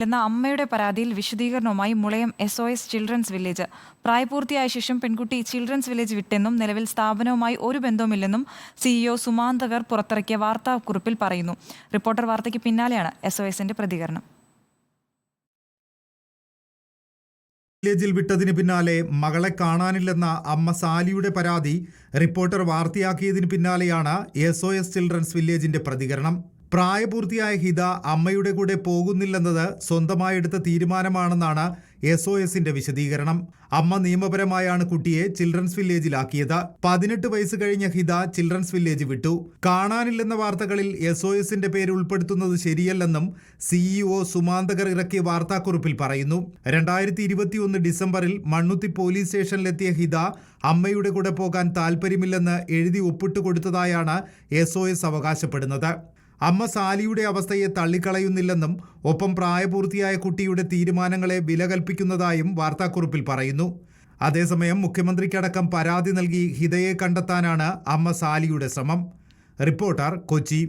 എന്ന അമ്മയുടെ പരാതിയിൽ വിശദീകരണവുമായി Mulayam S O S children's village പ്രായപൂർത്തിയായ ശേഷം പെൺകുട്ടി ചിൽഡ്രൻസ് വില്ലേജ് വിട്ടെന്നും നിലവിൽ സ്ഥാപനവുമായി ഒരു ബന്ധവുമില്ലെന്നും സിഇഒ സുമാന്തകർ പുറത്തിറക്കിയ വാർത്താക്കുറിപ്പിൽ പറയുന്നു. റിപ്പോർട്ടർ വാർത്തയ്ക്ക് പിന്നാലെയാണ് എസ് ഒ എസിന്റെ പ്രതികരണം. വില്ലേജിൽ വിട്ടതിന് പിന്നാലെ മകളെ കാണാനില്ലെന്ന അമ്മ സാലിയുടെ പരാതി റിപ്പോർട്ടർ വാർത്തയാക്കിയതിന് പിന്നാലെയാണ് എസ് ഒ എസ് ചിൽഡ്രൻസ് വില്ലേജിന്റെ പ്രതികരണം. പ്രായപൂർത്തിയായ ഹിത അമ്മയുടെ കൂടെ പോകുന്നില്ലെന്നത് സ്വന്തമായെടുത്ത തീരുമാനമാണെന്നാണ് എസ് ഒ എസിന്റെ വിശദീകരണം. അമ്മ നിയമപരമായാണ് കുട്ടിയെ ചിൽഡ്രൻസ് വില്ലേജിലാക്കിയത് പതിനെട്ട് വയസ്സ് കഴിഞ്ഞ ഹിത ചിൽഡ്രൻസ് വില്ലേജ് വിട്ടു. കാണാനില്ലെന്ന വാർത്തകളിൽ എസ് ഒ എസിന്റെ പേര് ഉൾപ്പെടുത്തുന്നത് ശരിയല്ലെന്നും സിഇഒ സുമാന്തകർ ഇറക്കിയ വാർത്താക്കുറിപ്പിൽ പറയുന്നു. രണ്ടായിരത്തി ഇരുപത്തിയൊന്ന് ഡിസംബറിൽ മണ്ണുത്തി പോലീസ് സ്റ്റേഷനിലെത്തിയ ഹിത അമ്മയുടെ കൂടെ പോകാൻ താൽപ്പര്യമില്ലെന്ന് എഴുതി ഒപ്പിട്ട് കൊടുത്തതായാണ് എസ് ഒ എസ് അവകാശപ്പെടുന്നത്. അമ്മ സാലിയുടെ അവസ്ഥയെ തള്ളിക്കളയുന്നില്ലെന്നും ഒപ്പം പ്രായപൂർത്തിയായ കുട്ടിയുടെ തീരുമാനങ്ങളെ വില കൽപ്പിക്കുന്നതായും വാർത്താക്കുറിപ്പിൽ പറയുന്നു. അതേസമയം മുഖ്യമന്ത്രിക്കടക്കം പരാതി നൽകി ഹിതയെ കണ്ടെത്താനാണ് അമ്മ സാലിയുടെ ശ്രമം. റിപ്പോർട്ടർ കൊച്ചി.